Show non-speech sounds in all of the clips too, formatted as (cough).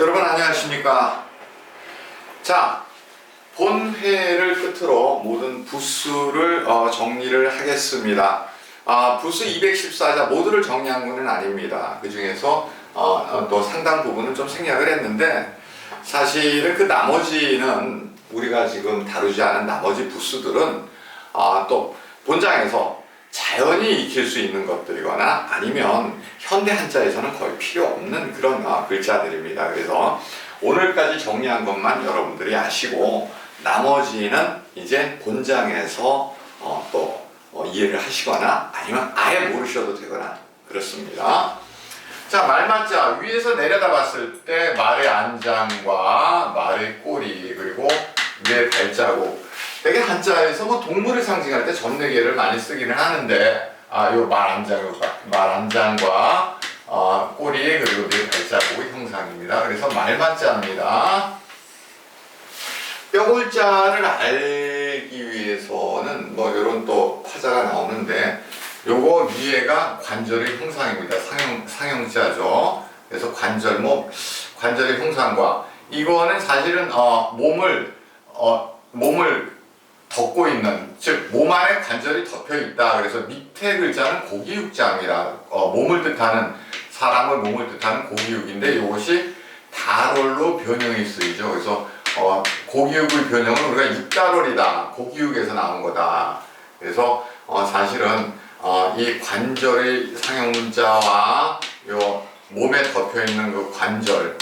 여러분 안녕하십니까? 자, 본회를 끝으로 모든 부수를 어, 정리를 하겠습니다. 아, 부수 214자 모두를 정리한 것은 아닙니다. 그 중에서 어, 어, 또 상당 부분은 좀 생략을 했는데 사실은 그 나머지는 우리가 지금 다루지 않은 나머지 부수들은 아, 또 본장에서 자연히 익힐 수 있는 것들이거나 아니면 현대 한자에서는 거의 필요 없는 그런 아, 글자들입니다. 그래서 오늘까지 정리한 것만 여러분들이 아시고 나머지는 이제 본장에서 어, 또 어, 이해를 하시거나 아니면 아예 모르셔도 되거나 그렇습니다. 자, 말맞자 위에서 내려다 봤을 때 말의 안장과 말의 꼬리 그리고 위에 발자국 되게 한자에서 뭐 동물을 상징할 때 전네개를 많이 쓰기는 하는데 아, 요 말 안장과 말 안장과 어, 꼬리 그리고 위에 발자국의 형상입니다. 그래서 말맞자입니다. 뼈골자를 알기 위해서는 뭐 이런 또 파자가 나오는데 요거 위에가 관절의 형상입니다. 상형 상형자죠. 그래서 관절 뭐 관절의 형상과 이거는 사실은 어, 몸을 어, 몸을 덮고 있는 즉 몸 안에 관절이 덮여 있다. 그래서 밑에 글자는 고기육자입니다. 어, 몸을 뜻하는 사람의 몸을 뜻하는 고기육인데 이것이 다롤로 변형이 쓰이죠. 그래서 어, 고기육의 변형은 우리가 육다롤이다. 고기육에서 나온 거다. 그래서 어, 사실은 어, 이 관절의 상형문자와 요 몸에 덮여 있는 그 관절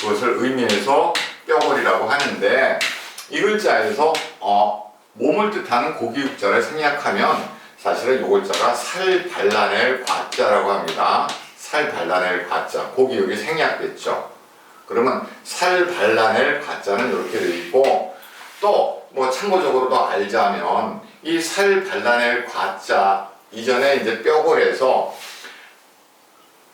그것을 의미해서 뼈골이라고 하는데 이 글자에서 어, 몸을 뜻하는 고기 육자를 생략하면 사실은 이 글자가 살 발라낼 과자라고 합니다. 살 발라낼 과자 고기육이 생략됐죠. 그러면 살 발라낼 가짜는 이렇게 되어 있고 또 뭐 참고적으로도 알자면 이 살 발라낼 과자 이전에 이제 뼈골에서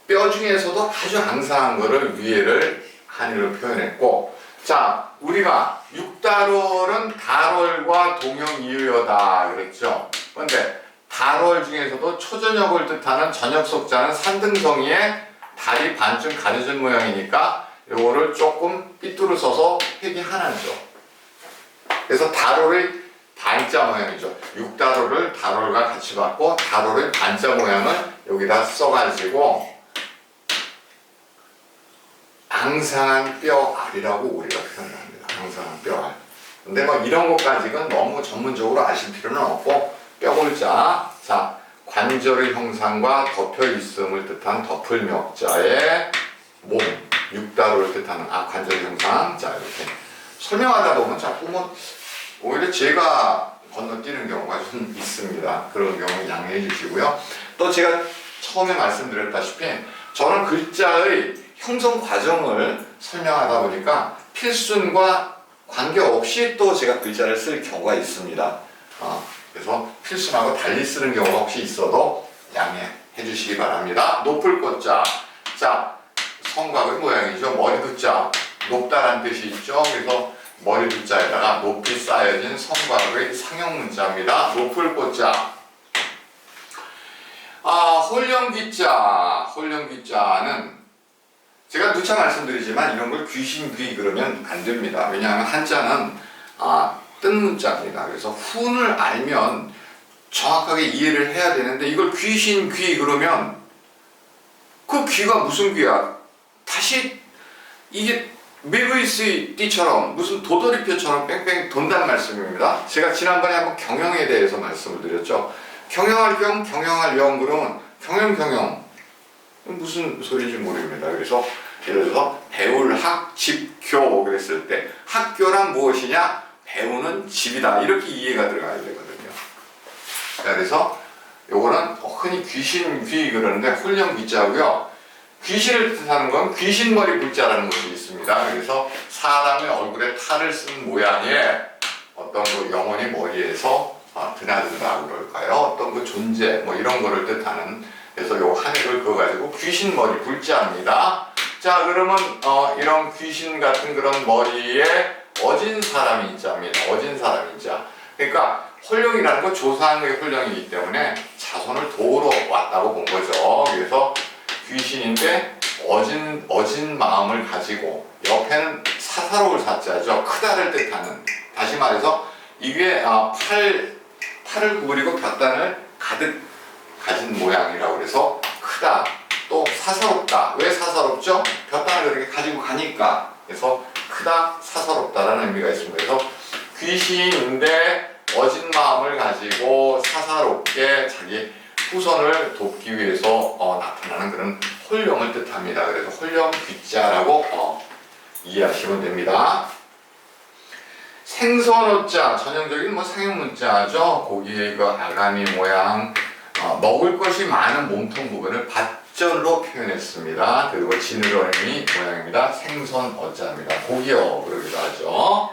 뼈 중에서도 아주 항상한 거를 위에를 한의로 표현했고 자 우리가 육 다롤은 다롤과 동형이유여다 그랬죠 그런데 다롤 중에서도 초저녁을 뜻하는 저녁 속자는 산등성이의 다리 반쯤 가려진 모양이니까 요거를 조금 삐뚤어 써서 획이 하나죠. 그래서 다롤의 반자 모양이죠. 육다롤을 다롤과 같이 받고 다롤의 반자 모양을 여기다 써가지고 앙상한 뼈 알이라고 우리가 표현합니다. 앙상한 뼈 알. 근데 뭐 이런 것까지는 너무 전문적으로 아실 필요는 없고 뼈골자 자 관절의 형상과 덮여 있음을 뜻한 덮을 명자의 몸 육다로를 뜻하는 아 관절 형상 자 이렇게 설명하다 보면 자꾸 뭐 오히려 제가 건너뛰는 경우가 좀 (laughs) 있습니다. 그런 경우 양해해 주시고요. 또 제가 처음에 말씀드렸다시피 저는 글자의 형성 과정을 설명하다 보니까 필순과 관계없이 또 제가 글자를 쓸 경우가 있습니다. 어, 그래서 필순하고 달리 쓰는 경우가 혹시 있어도 양해해 주시기 바랍니다. 높을 것자 자 성곽의 모양이죠. 머리 두자 높다란 뜻이 있죠. 그래서 머리 두자에다가 높이 쌓여진 성곽의 상형 문자입니다. 높을 꽃자. 아 홀령기자 홀령기자는 제가 누차 말씀드리지만 이런 걸 귀신귀 그러면 안 됩니다. 왜냐하면 한자는 아, 뜬 문자입니다. 그래서 훈을 알면 정확하게 이해를 해야 되는데 이걸 귀신귀 그러면 그 귀가 무슨 귀야? 다시 이게 메브이스 띠처럼 무슨 도돌이표처럼 뺑뺑 돈다는 말씀입니다. 제가 지난번에 한번 경영에 대해서 말씀을 드렸죠. 경영할 겸 경영할 영 그러면 경영 경영 무슨 소리인지 모릅니다. 그래서 예를 들어서 배울 학, 집, 교 그랬을 때 학교란 무엇이냐? 배우는 집이다. 이렇게 이해가 들어가야 되거든요. 자, 그래서 요거는 흔히 귀신 귀 그러는데 홀령 귀자고요. 귀신을 뜻하는 건 귀신머리 불자라는 것이 있습니다. 그래서 사람의 얼굴에 탈을 쓴 모양의 어떤 그 영혼이 머리에서 아, 드나든다 그럴까요? 어떤 그 존재 뭐 이런 거를 뜻하는 그래서 요 한해를 그어 가지고 귀신머리 불자입니다. 자 그러면 어, 이런 귀신 같은 그런 머리에 어진 사람이 자입니다. 어진 사람이 자. 그러니까 홀령이라는 건 조상의 홀령이기 때문에 자손을 도우러 왔다고 본 거죠. 그래서 귀신인데 어진 어진 마음을 가지고 옆에는 사사로울 사자죠. 크다를 뜻하는. 다시 말해서 이게 아, 팔 팔을 구부리고 볕단을 가득 가진 모양이라고 그래서 크다. 또 사사롭다. 왜 사사롭죠? 볕단을 그렇게 가지고 가니까. 그래서 크다, 사사롭다라는 의미가 있습니다. 그래서 귀신인데 어진 마음을 가지고 사사롭게 자기 후손을 돕기 위해서 어, 나타나는 그런 홀령을 뜻합니다. 그래서 홀령 귀자라고 어, 이해하시면 됩니다. 생선어자 전형적인 뭐 상형문자죠. 고기의 그 아가미 모양 어, 먹을 것이 많은 몸통 부분을 밭 절로 표현했습니다. 그리고 지느러미 모양입니다. 생선 어자입니다. 고기어 그러기도 하죠.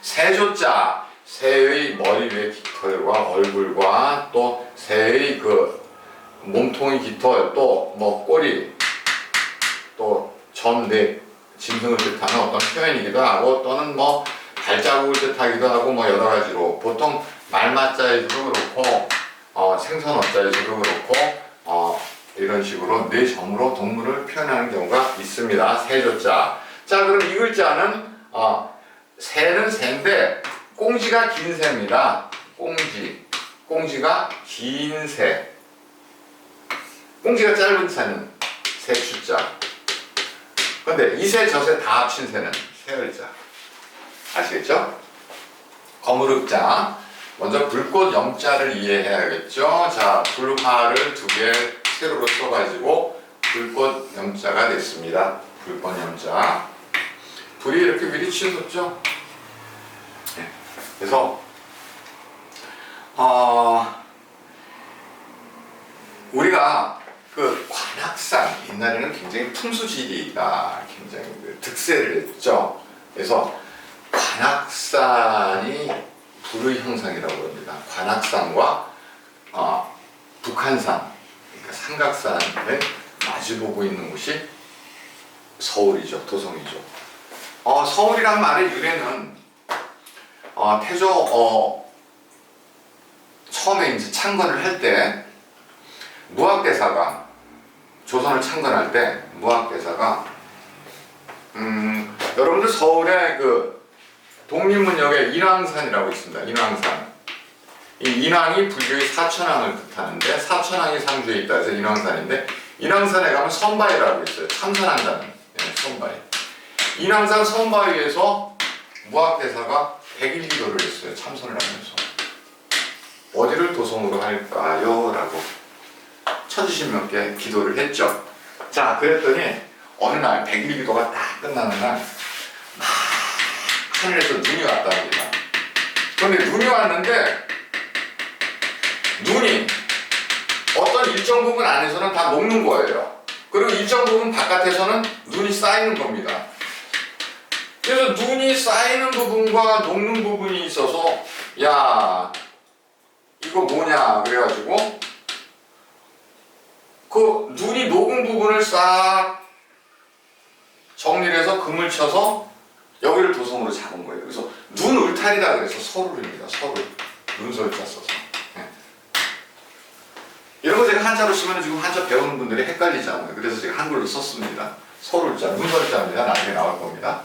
새조자 새의 머리 위에 깃털과 얼굴과 또 새의 그 몸통의 깃털 또 뭐 꼬리 또전내 짐승을 뜻하는 어떤 표현이기도 하고 또는 뭐 발자국을 뜻하기도 하고 뭐 여러 가지로 보통 말맞자에서도 그렇고 어, 생선어자에서도 그렇고 어, 이런 식으로 네 점으로 동물을 표현하는 경우가 있습니다. 세조자. 자 그럼 이 글자는 어, 새는 새인데 꽁지가 긴 새입니다. 꽁지. 꽁지가 긴 새. 꽁지가 짧은 새는 새추자. 근데 이 새 저 새 다 합친 새는 새을자. 아시겠죠? 거무룩자. 먼저 불꽃 염자를 이해해야겠죠. 자, 불화를 두 개 세로로 써가지고 불꽃 염자가 됐습니다. 불꽃 염자. 불이 이렇게 미리 치솟죠? 네. 그래서 어, 우리가 그 관악산 옛날에는 굉장히 풍수지리가 굉장히 그 득세를 했죠. 그래서 관악산이 불의 형상이라고 합니다. 관악산과 어, 북한산, 삼각산을 마주보고 있는 곳이 서울이죠, 도성이죠. 어, 서울이란 말의 유래는 어, 태조 어, 처음에 이제 창건을 할 때 무학대사가 조선을 창건할 때 무학대사가 음, 여러분들 서울에 그 독립문역에 인왕산이라고 있습니다. 인왕산. 이 인왕이 불교의 사천왕을 뜻하는데 사천왕이 상주에 있다 해서 인왕산인데 인왕산에 가면 선바위라고 있어요. 참선한다는 예, 선바위. 인왕산 선바위에서 무학대사가 100일 기도를 했어요. 참선을 하면서. 어디를 도성으로 할까요? 라고 천지신명께 기도를 했죠. 자, 그랬더니 어느 날 100일 기도가 딱 끝나는 날막 하늘에서 눈이 왔답니다. 그런데 눈이 왔는데 눈이 어떤 일정 부분 안에서는 다 녹는 거예요. 그리고 일정 부분 바깥에서는 눈이 쌓이는 겁니다. 그래서 눈이 쌓이는 부분과 녹는 부분이 있어서 야 이거 뭐냐 그래가지고 그 눈이 녹은 부분을 싹 정리를 해서 금을 쳐서 여기를 도성으로 잡은 거예요. 그래서 눈 울타리다 그래서 서울입니다. 서울 눈설자 써서 네. 거 제가 한자로 쓰면 지금 한자 배우는 분들이 헷갈리잖아요. 그래서 제가 한글로 썼습니다. 서울자 눈설자입니다. 나중에 나올 겁니다.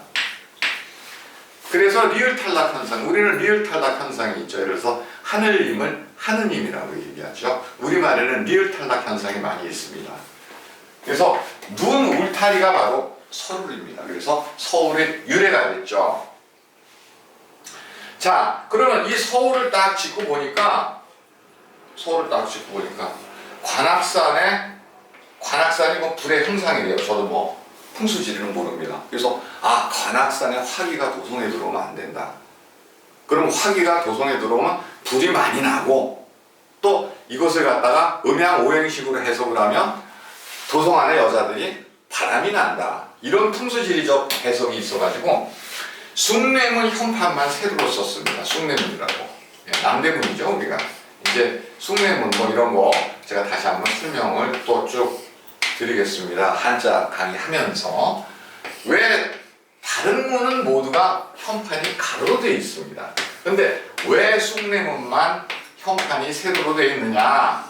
그래서 리을 탈락 현상, 우리는 리을 탈락 현상이 있죠. 들어서 하늘님을 하느님이라고 얘기하죠. 우리말에는 리을 탈락 현상이 많이 있습니다. 그래서 눈 울타리가 바로 서울입니다. 그래서 서울의 유래가 됐죠. 자, 그러면 이 서울을 딱 짚고 보니까 서울을 딱 짚고 보니까 관악산에 관악산이 뭐 불의 형상이래요. 저도 뭐 풍수지리는 모릅니다. 그래서 아 관악산에 화기가 도성에 들어오면 안 된다. 그럼 화기가 도성에 들어오면 불이 많이 나고 또 이것을 갖다가 음양 오행식으로 해석을 하면 도성 안에 여자들이 바람이 난다. 이런 풍수지리적 해석이 있어가지고 숭례문 현판만 세로로 썼습니다. 숭례문이라고. 예, 남대문이죠 우리가. 이제 숭례문 뭐 이런 거 제가 다시 한번 설명을 또 쭉 드리겠습니다. 한자 강의하면서 왜 다른 문은 모두가 현판이 가로로 되어 있습니다. 근데 왜 숭례문만 현판이 세로로 되어 있느냐?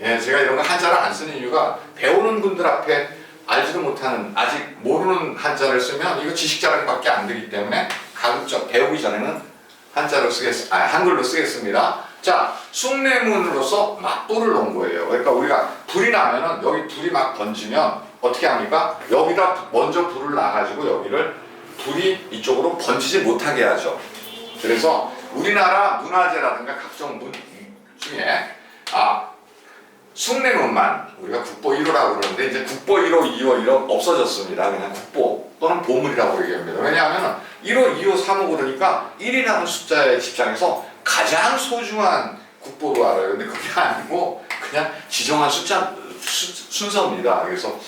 예, 제가 이런 거 한자를 안 쓰는 이유가 배우는 분들 앞에 알지도 못하는 아직 모르는 한자를 쓰면 이거 지식 자랑밖에 안 되기 때문에 가급적 배우기 전에는 한자로 쓰겠 아 한글로 쓰겠습니다. 자 숭례문으로서 맞불을 놓은 거예요. 그러니까 우리가 불이 나면은 여기 불이 막 번지면 어떻게 합니까? 여기다 먼저 불을 놔가지고 여기를 불이 이쪽으로 번지지 못하게 하죠. 그래서 우리나라 문화재라든가 각종 문 중에 아 숭례문만 우리가 국보 1호라고 그러는데 이제 국보 1호, 2호 이런 없어졌습니다. 그냥 국보 또는 보물이라고 얘기합니다. 왜냐하면 1호, 2호, 3호 그러니까 1이라는 숫자의 입장에서 가장 소중한 국보로 알아요. 근데 그게 아니고 그냥 지정한 숫자 수- 순서입니다. 그래서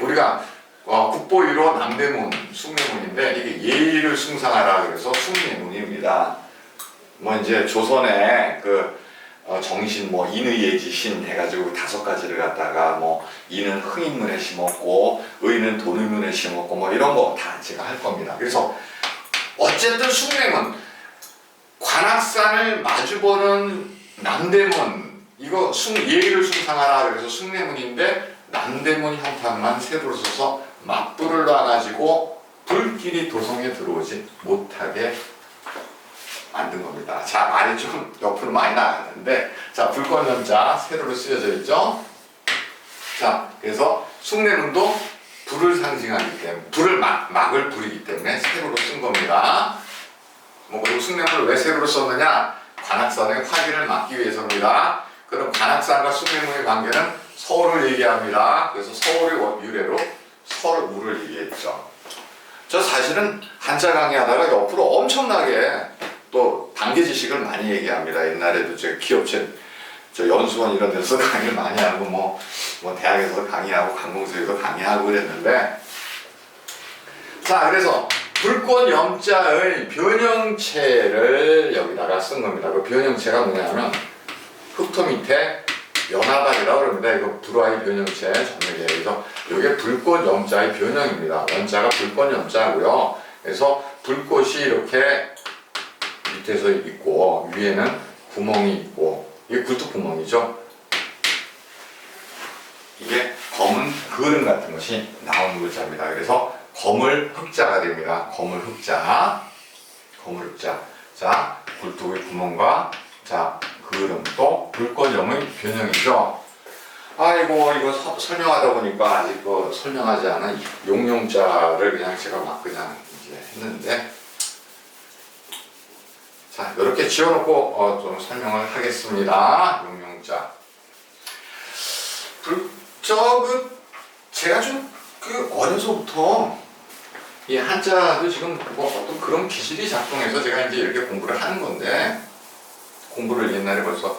우리가 어, 국보 1호 남대문, 숭례문인데 이게 예의를 숭상하라 그래서 숭례문입니다. 뭐 이제 조선의 그 어, 정신 뭐 인의예지신 해가지고 다섯 가지를 갖다가 뭐 이는 흥인문에 심었고 의는 돈의문에 심었고 뭐 이런 거 다 제가 할 겁니다. 그래서 어쨌든 숭례문 관악산을 마주보는 남대문 이거 숭 예의를 숭상하라 그래서 숭례문인데 남대문 형판만 새로 써서 맞불을 놔가지고 불길이 도성에 들어오지 못하게 만든 겁니다. 자, 말이 좀 옆으로 많이 나갔는데, 자, 불꽃연자 세로로 쓰여져 있죠? 자, 그래서 숭례문도 불을 상징하기 때문에, 불을 막, 막을 불이기 때문에 세로로 쓴 겁니다. 뭐, 그리고 숭례문을 왜 세로로 썼느냐? 관악산의 화기를 막기 위해서입니다. 그럼 관악산과 숭례문의 관계는 서울을 얘기합니다. 그래서 서울의 원- 유래로 서울우를 얘기했죠. 저 사실은 한자 강의하다가 옆으로 엄청나게 또 단계 지식을 많이 얘기합니다. 옛날에도 저 기업체 저 연수원 이런 데서 (laughs) 강의를 많이 하고 뭐, 뭐 대학에서 강의하고 관공서에서 강의하고 그랬는데 자 그래서 불꽃 염자의 변형체를 여기다가 쓴 겁니다. 그 변형체가 뭐냐면 흑토 밑에 연하발이라고 그럽니다. 이거 불화의 변형체 전역이에요. 그래서 이게 불꽃 염자의 변형입니다. 원자가 불꽃 염자고요. 그래서 불꽃이 이렇게 밑에서 있고 위에는 구멍이 있고 이게 굴뚝 구멍이죠. 이게 검은 그름 같은 것이 나오는 글자입니다. 그래서 검을 흑자가 됩니다. 검을 흑자, 검을 흑자. 자, 굴뚝의 구멍과 자 그름 또 불꽃염의 변형이죠. 아이고 이거 서- 설명하다 보니까 아직 그 설명하지 않은 용용자를 그냥 제가 막 그냥 이제 했는데 자, 이렇게 지어놓고 어, 좀 설명을 하겠습니다. 용용자. 불, 저, 그, 제가 좀, 그, 어려서부터, 이 한자도 지금 뭐 어떤 그런 기질이 작동해서 제가 이제 이렇게 공부를 하는 건데, 공부를 옛날에 벌써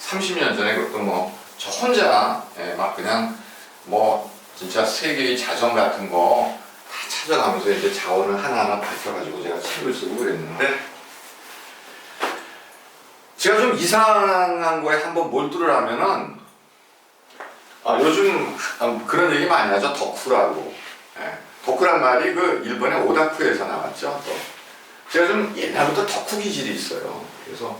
30년 전에 그것도 뭐, 저 혼자, 예, 막 그냥, 뭐, 진짜 세계의 자전 같은 거 다 찾아가면서 이제 자원을 하나하나 밝혀가지고 제가 책을 쓰고 그랬는데, 제가 좀 이상한 거에 한번 몰두를 하면은 아, 요즘 아, 그런 얘기 많이 하죠. 덕후라고. 예, 덕후란 말이 그 일본의 오다쿠에서 나왔죠 또 제가 좀 옛날부터 덕후 기질이 있어요 그래서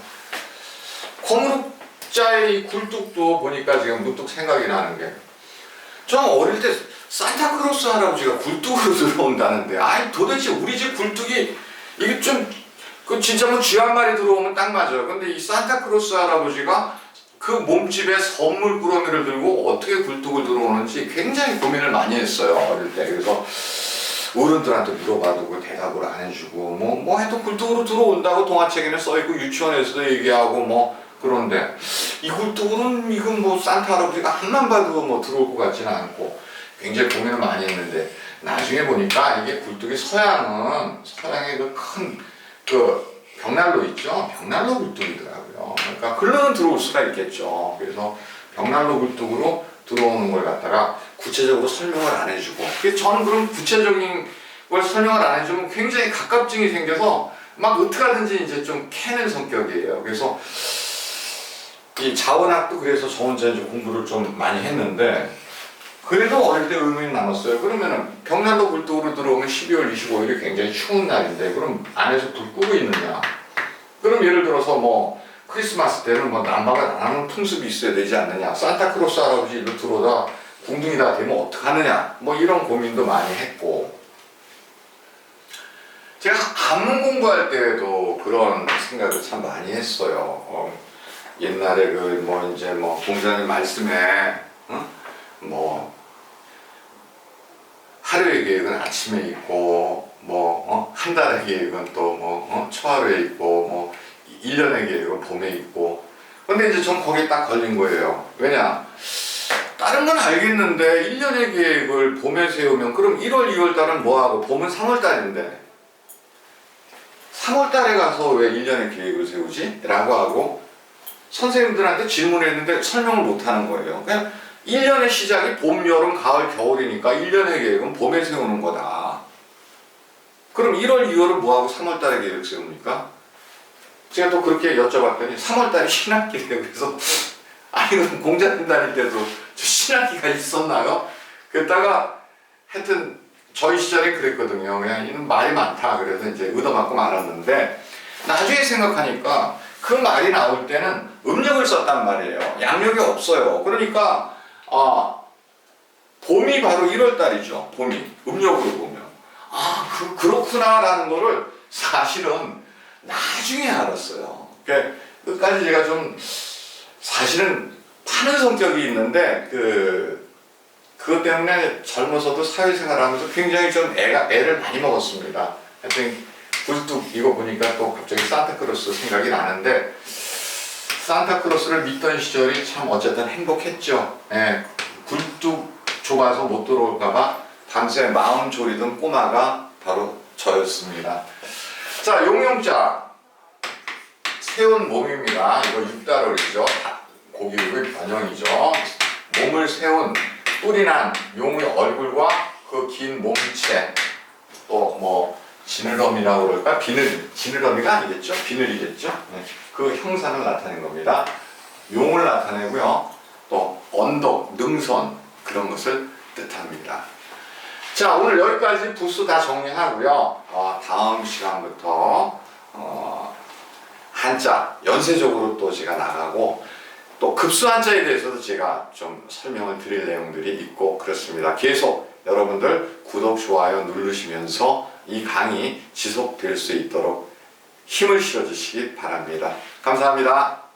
콩루자의 굴뚝도 보니까 지금 문득 생각이 나는 게저 어릴 때 산타크로스 할아버지가 굴뚝으로 (laughs) 들어온다는데 아이 도대체 우리 집 굴뚝이 이게 좀 그 진짜 뭐 쥐 한 마리 들어오면 딱 맞아요. 근데 이 산타크로스 할아버지가 그 몸집에 선물 꾸러미를 들고 어떻게 굴뚝을 들어오는지 굉장히 고민을 많이 했어요. 어릴 때. 그래서 어른들한테 물어봐도 그 대답을 안 해주고 뭐, 뭐 하여튼 굴뚝으로 들어온다고 동화책에는 써있고 유치원에서도 얘기하고 뭐 그런데 이 굴뚝으로는 이건 뭐 산타 할아버지가 한만 봐도 뭐 들어올 것 같지는 않고 굉장히 고민을 많이 했는데 나중에 보니까 이게 굴뚝이 서양은 서양의 그 큰 그 벽난로 있죠? 벽난로 굴뚝이더라 그러니까 글로는 들어올 수가 있겠죠. 그래서 벽난로 굴뚝으로 들어오는 걸 갖다가 구체적으로 설명을 안 해주고 저는 그런 구체적인 걸 설명을 안 해주면 굉장히 갑갑증이 생겨서 막 어떻게 하든지 이제 좀 캐는 성격이에요. 그래서 이 자원학도 그래서 저 혼자 이제 공부를 좀 많이 했는데 그래도 어릴 때 의문이 남았어요. 그러면은 벽난로 굴뚝으로 들어오면 12월 25일이 굉장히 추운 날인데 그럼 안에서 불 끄고 있느냐? 그럼 예를 들어서 뭐 크리스마스 때는 뭐 난방을 안 하는 풍습이 있어야 되지 않느냐? 산타크로스 할아버지 일로 들어오다 궁둥이 다 되면 어떡하느냐 뭐 이런 고민도 많이 했고 제가 한문 공부할 때도 그런 생각을 참 많이 했어요. 어, 옛날에 그 뭐 이제 뭐 공자님 말씀에 응? 뭐 하루의 계획은 아침에 있고 뭐한 달의 계획은 또뭐 어? 초하루에 있고 뭐 1년의 계획은 봄에 있고 근데 이제 전 거기에 딱 걸린 거예요. 왜냐? 다른 건 알겠는데 1년의 계획을 봄에 세우면 그럼 1월, 2월 달은 뭐 하고 봄은 3월 달인데 3월 달에 가서 왜 1년의 계획을 세우지? 라고 하고 선생님들한테 질문했는데 설명을 못 하는 거예요. 그냥 1년의 시작이 봄, 여름, 가을, 겨울이니까 1년의 계획은 봄에 세우는 거다. 그럼 1월, 2월은 뭐하고 3월 달에 계획 세웁니까? 제가 또 그렇게 여쭤봤더니 3월 달이 신학기래요. 그래서 (laughs) 아니 그럼 공자님 다닐 때도 저 신학기가 있었나요? 그랬다가 하여튼 저희 시절에 그랬거든요. 그냥 이는 말이 많다. 그래서 이제 얻어맞고 말았는데 나중에 생각하니까 그 말이 나올 때는 음력을 썼단 말이에요. 양력이 없어요. 그러니까 아 봄이 바로 1월 달이죠. 봄이 음력으로 보면 아 그, 그렇구나라는 거를 사실은 나중에 알았어요. 그러니까 끝까지 제가 좀 사실은 파는 성격이 있는데 그 그것 때문에 젊어서도 사회생활하면서 굉장히 좀 애가 애를 많이 먹었습니다. 하여튼 굴뚝 이거 보니까 또 갑자기 산타크로스 생각이 나는데 산타크로스를 믿던 시절이 참 어쨌든 행복했죠. 예, 굴뚝 좁아서 못 들어올까봐 밤새 마음 졸이던 꼬마가 바로 저였습니다. 자, 용용자 세운 몸입니다. 이거 육달월이죠. 고기육의 변형이죠. 몸을 세운 뿔이 난 용의 얼굴과 그 긴 몸체 또 뭐 지느러미라고 그럴까? 비늘, 지느러미가 아니겠죠? 비늘이겠죠? 네. 그 형상을 나타낸 겁니다. 용을 나타내고요. 또 언덕, 능선 그런 것을 뜻합니다. 자 오늘 여기까지 부스 다 정리하고요. 어, 다음 시간부터 어, 한자 연세적으로 또 제가 나가고 또 급수 한자에 대해서도 제가 좀 설명을 드릴 내용들이 있고 그렇습니다. 계속 여러분들 구독, 좋아요 누르시면서 이 강의 지속될 수 있도록 힘을 실어주시기 바랍니다. 감사합니다.